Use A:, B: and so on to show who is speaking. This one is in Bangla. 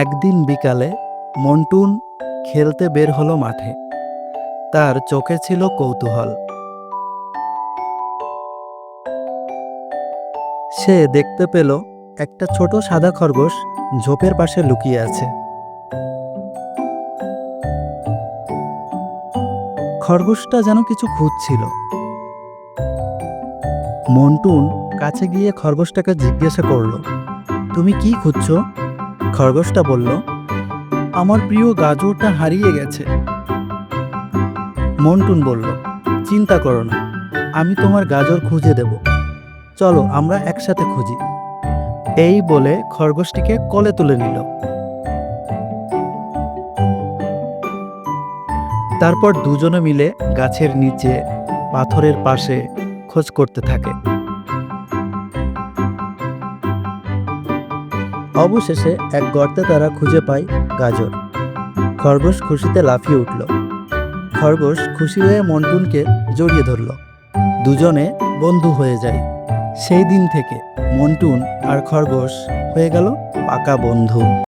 A: একদিন বিকালে মন্টুন খেলতে বের হলো মাঠে। তার চোখে ছিল কৌতূহল। সে দেখতে পেল একটা ছোট সাদা খরগোশ ঝোপের পাশে লুকিয়ে আছে। খরগোশটা যেন কিছু খুঁজছিল। মন্টুন কাছে গিয়ে খরগোশটাকে জিজ্ঞাসা করল, তুমি কি খুঁজছো? খরগোশটা বলল, আমার প্রিয় গাজরটা হারিয়ে গেছে। মন্টুন বলল, চিন্তা করো না, আমি তোমার গাজর খুঁজে দেব। চলো আমরা একসাথে খুঁজি। এই বলে খরগোশটিকে কলে তুলে নিল। তারপর দুজনে মিলে গাছের নিচে, পাথরের পাশে খোঁজ করতে থাকে। অবশেষে এক গর্তে তারা খুঁজে পায় গাজর। খরগোশ খুশিতে লাফিয়ে উঠল। খরগোশ খুশি হয়ে মন্টুনকে জড়িয়ে ধরল। দুজনে বন্ধু হয়ে যায়। সেই দিন থেকে মন্টুন আর খরগোশ হয়ে গেল পাকা বন্ধু।